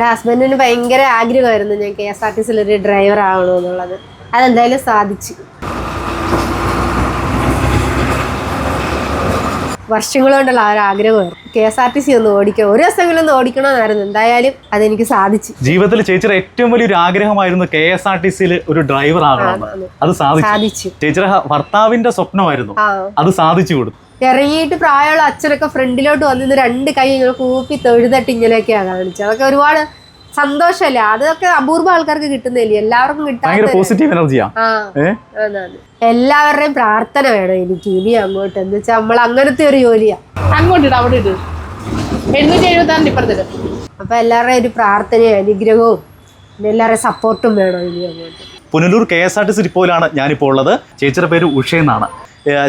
എന്റെ ഹസ്ബൻഡിന് ഭയങ്കര ആഗ്രഹമായിരുന്നു ഞാൻ കെ എസ് ആർ ടി സിയിൽ ഒരു ഡ്രൈവർ ആവണമെന്നുള്ളത് അതെന്തായാലും സാധിച്ചു. വർഷങ്ങൾ കൊണ്ടുള്ള ആ ഒരു ആഗ്രഹമായിരുന്നു. K S R T C ഒന്ന് ഓടിക്കണം ഒരു ദിവസമെങ്കിലും ഒന്ന് ഓടിക്കണമെന്നായിരുന്നു എന്തായാലും അതെനിക്ക് സാധിച്ചു. ജീവിതത്തിൽ ചേച്ചിയുടെ ഏറ്റവും വലിയൊരു ആഗ്രഹമായിരുന്നു കെ എസ് ആർ ടി സിയിൽ ഒരു ഡ്രൈവർ ആകണം അത് സാധിച്ചു. സാധിച്ചു. ചേച്ചിയുടെ ഭർത്താവിന്റെ സ്വപ്നമായിരുന്നു. അത് സാധിച്ചു കൊടുത്തു. ഇറങ്ങിയിട്ട് പ്രായമുള്ള അച്ഛനൊക്കെ ഫ്രണ്ടിലോട്ട് വന്നിന്ന് രണ്ട് കൈ ഇങ്ങനെ കൂപ്പി തൊഴുതട്ട് ഇങ്ങനെയൊക്കെയാണ് കാണിച്ചത് അതൊക്കെ ഒരുപാട് സന്തോഷമല്ലേ? അതൊക്കെ അപൂർവ ആൾക്കാർക്ക് കിട്ടുന്നില്ലേ? എല്ലാവർക്കും കിട്ടാൻ എല്ലാവരുടെയും പ്രാർത്ഥന വേണം എനിക്ക് ഇനി അങ്ങോട്ട്. എന്ന് വെച്ചാൽ നമ്മൾ അങ്ങനത്തെ ഒരു ജോലിയാ. അങ്ങോട്ട് അവിടെ ഇട്ട് എഴുന്നൂറ്റി എഴുപത്തി അപ്പൊ എല്ലാവരുടെയും ഒരു പ്രാർത്ഥനയും അനുഗ്രഹവും എല്ലാവരുടെയും സപ്പോർട്ടും വേണം ഇനി അങ്ങോട്ട്. Punalur K S R T C ഡിപ്പോയിലാണ് ഞാനിപ്പോൾ ഉള്ളത്. ചേച്ചിയുടെ പേര് ഉഷ എന്നാണ്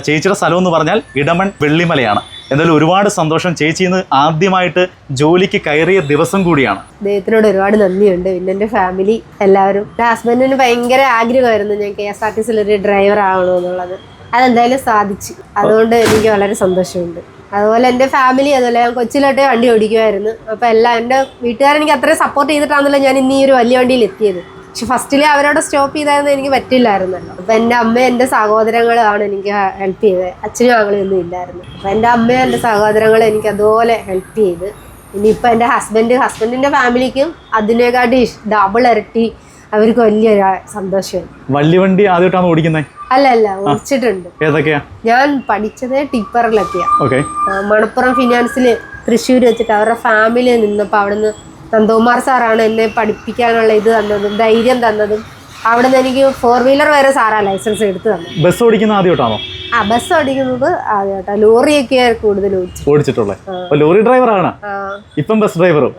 ചേച്ചിയുടെ സ്ഥലം എന്ന് പറഞ്ഞാൽ ഇടമൺ വെള്ളിമലയാണ്. എന്തായാലും ഒരുപാട് സന്തോഷം. ചേച്ചി ഇന്ന് ആദ്യമായിട്ട് ജോലിക്ക് കയറിയ ദിവസം കൂടിയാണ്. ദൈവത്തിനോട് ഒരുപാട് നന്ദിയുണ്ട്. പിന്നെ എന്റെ ഫാമിലി എല്ലാവരും. എന്റെ ഹസ്ബൻഡിന് ഭയങ്കര ആഗ്രഹമായിരുന്നു ഞാൻ കെ എസ് ആർ ടി സിയിൽ ഒരു ഡ്രൈവർ ആവണമെന്നുള്ളത്. അതെന്തായാലും സാധിച്ചു. അതുകൊണ്ട് എനിക്ക് വളരെ സന്തോഷമുണ്ട്. അതുപോലെ എന്റെ ഫാമിലി അതുപോലെ ഞാൻ കൊച്ചിലോട്ടേ വണ്ടി ഓടിക്കുമായിരുന്നു. അപ്പോൾ എല്ലാം എന്റെ വീട്ടുകാരെനിക്ക് അത്രയും സപ്പോർട്ട് ചെയ്തിട്ടാണല്ലോ ഞാൻ ഇന്ന് ഈ ഒരു വലിയ വണ്ടിയിൽ എത്തിയത്. പക്ഷെ ഫസ്റ്റിൽ അവരോട് സ്റ്റോപ്പ് ചെയ്തായിരുന്നു എനിക്ക് പറ്റില്ലായിരുന്നല്ലോ. അപ്പം എന്റെ അമ്മ എന്റെ സഹോദരങ്ങളാണ് എനിക്ക് ഹെൽപ്പ് ചെയ്തത്. അച്ഛനും ഞങ്ങളും ഒന്നും ഇല്ലായിരുന്നു. അപ്പം എന്റെ അമ്മ എന്റെ സഹോദരങ്ങൾ എനിക്ക് അതുപോലെ ഹെൽപ്പ് ചെയ്ത്. ഇനിയിപ്പോൾ എന്റെ ഹസ്ബൻഡ് ഹസ്ബൻഡിന്റെ ഫാമിലിക്കും അതിനെക്കാട്ടി ഡബിൾ ഇരട്ടി അവർക്ക് വലിയൊരു സന്തോഷമായി വള്ളിവണ്ടി ആദ്യമായിട്ടാണ് ഓടിക്കുന്നത് അല്ല അല്ല ഓടിച്ചിട്ടുണ്ട്. ഏതൊക്കെയാ? ഞാൻ പഠിച്ചത് ടിപ്പറിലൊക്കെയാണ് ഓക്കെ. മണപ്പുറം ഫിനാൻസിൽ തൃശ്ശൂർ വെച്ചിട്ട് അവരുടെ ഫാമിലി നിന്നപ്പോൾ അവിടുന്ന് നന്ദകുമാർ സാറാണ് എന്നെ പഠിപ്പിക്കാനുള്ള ഇത് തന്നതും ധൈര്യം തന്നതും. അവിടെ നിന്ന് എനിക്ക് ഫോർ വീലർ വരെ സാറാ ലൈസൻസ് എടുത്ത് തന്നു ബസ് ഓടിക്കുന്ന ആദ്യമായിട്ടാണോ? ആ ബസ് ഓടിക്കുന്നത് ആദ്യമായിട്ടാ. ലോറിയൊക്കെ കൂടുതൽ ഓടിച്ചു ഓടിച്ചിട്ടുള്ളത് ലോറി ഡ്രൈവറാണ് ഇപ്പം ബസ് ഡ്രൈവറും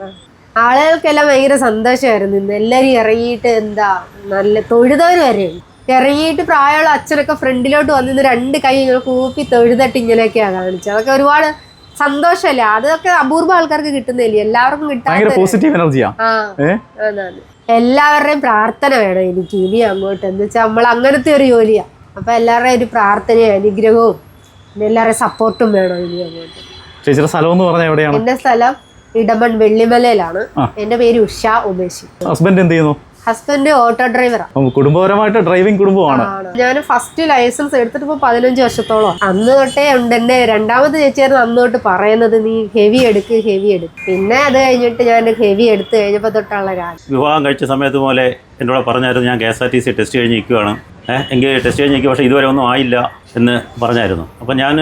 ആളുകൾക്കെല്ലാം ഭയങ്കര സന്തോഷമായിരുന്നു ഇന്ന്. എല്ലാവരും ഇറങ്ങിയിട്ട് എന്താ നല്ല തൊഴുതവർ വരെ. ഇറങ്ങിയിട്ട് പ്രായമുള്ള അച്ഛനൊക്കെ ഫ്രണ്ടിലോട്ട് വന്നിന്ന് രണ്ട് കൈ ഇങ്ങനെ കൂപ്പി തൊഴുതട്ട് ഇങ്ങനെയൊക്കെയാണ് കാണിച്ചത്. അതൊക്കെ ഒരുപാട് സന്തോഷമല്ലേ അതൊക്കെ അപൂർവ ആൾക്കാർക്ക് കിട്ടുന്നില്ലേ എല്ലാവർക്കും കിട്ടാൻ പോസിറ്റീവ് എനർജിയാ എല്ലാവരുടെയും പ്രാർത്ഥന വേണം. എനിക്ക് ഇനി അങ്ങോട്ട്. എന്ന് വെച്ചാൽ നമ്മൾ അങ്ങനത്തെ ഒരു ജോലിയാ. അപ്പൊ എല്ലാവരുടെയും ഒരു പ്രാർത്ഥനയും അനുഗ്രഹവും എല്ലാവരുടെയും സപ്പോർട്ടും വേണം ഇനി അങ്ങോട്ട്. ചേച്ചിയുടെ സ്ഥലം എന്ന് പറഞ്ഞാൽ എവിടെയാണ്? എന്റെ സ്ഥലം ഇടമൺ വെള്ളിമലയിലാണ്. എന്റെ പേര് ഉഷ ഉമേഷ്. ഹസ്ബൻഡ് എന്ത് ചെയ്യുന്നു? ഹസ്ബൻഡ് ഓട്ടോ ഡ്രൈവറാണ് കുടുംബപരമായിട്ട് ഡ്രൈവിംഗ് കുടുംബമാണ്. ഞാൻ ഫസ്റ്റ് ലൈസൻസ് എടുത്തിട്ട് ഇപ്പോൾ പതിനഞ്ച് വർഷത്തോളം. അന്ന് തൊട്ടേ ഉണ്ട് എന്റെ രണ്ടാമത് ചേച്ചിയായിരുന്നു അന്ന് തൊട്ട് പറയുന്നത് നീ ഹെവി എടുക്ക് ഹെവി എടുക്ക്. പിന്നെ അത് കഴിഞ്ഞിട്ട് ഞാൻ ഹെവി എടുത്ത് കഴിഞ്ഞപ്പോൾ തൊട്ടുള്ള കാര്യം. വിവാഹം കഴിച്ച സമയത്ത് പോലെ എന്നോട് പറഞ്ഞായിരുന്നു ഞാൻ K S R T C test കഴിഞ്ഞ് നിൽക്കുകയാണ് എങ്കിൽ എനിക്ക് ടെസ്റ്റ് കഴിഞ്ഞ് നിൽക്കുക പക്ഷേ ഇതുവരെ ഒന്നും ആയില്ല എന്ന് പറഞ്ഞായിരുന്നു. അപ്പോൾ ഞാൻ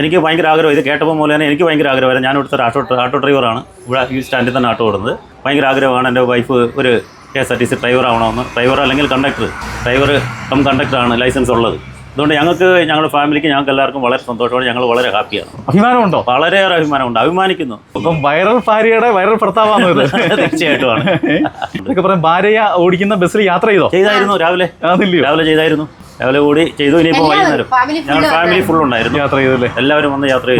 എനിക്ക് ഭയങ്കര ആഗ്രഹം ഇത് കേട്ടപ്പോൾ പോലെ തന്നെ എനിക്ക് ഭയങ്കര ആഗ്രഹമായിരുന്നു. ഞാൻ ഇവിടുത്തെ ഒരു ആട്ടോ ആട്ടോ ഡ്രൈവറാണ്. ഇവിടെ ഈ സ്റ്റാൻഡിൽ തന്നെ ആട്ടോ ഓടുന്നത്. ഭയങ്കര ആഗ്രഹമാണ്. എന്റെ വൈഫ് ഒരു K S R T C driver ആവണമെന്ന് ഡ്രൈവർ അല്ലെങ്കിൽ കണ്ടക്ടർ. ഡ്രൈവർ കം കണ്ടക്ടറാണ് ലൈസൻസ് ഉള്ളത്. അതുകൊണ്ട് ഞങ്ങൾക്ക് ഞങ്ങളുടെ ഫാമിലിക്ക് ഞങ്ങൾക്ക് എല്ലാവർക്കും വളരെ സന്തോഷമാണ്. ഞങ്ങൾ വളരെ ഹാപ്പിയാണ്. അഭിമാനമുണ്ടോ? വളരെയേറെ അഭിമാനമുണ്ട്. അഭിമാനിക്കുന്നു. അപ്പം വൈറൽ ഭാര്യയുടെ വൈറൽ ഭർത്താവാണോ ഇത്. തീർച്ചയായിട്ടുമാണ്. ഇതൊക്കെ പറയാം ഭാര്യ ഓടിക്കുന്ന ബസ്സിൽ യാത്ര ചെയ്തോ? ചെയ്തായിരുന്നു രാവിലെ. രാവിലെ ചെയ്തായിരുന്നു. രാവിലെ കൂടി ചെയ്തു ഇനിയിപ്പോൾ വൈകുന്നേരം. ഞങ്ങൾ ഫാമിലി ഫുൾ ഉണ്ടായിരുന്നു. യാത്ര ചെയ്തല്ലേ എല്ലാവരും വന്ന് യാത്ര ചെയ്തു.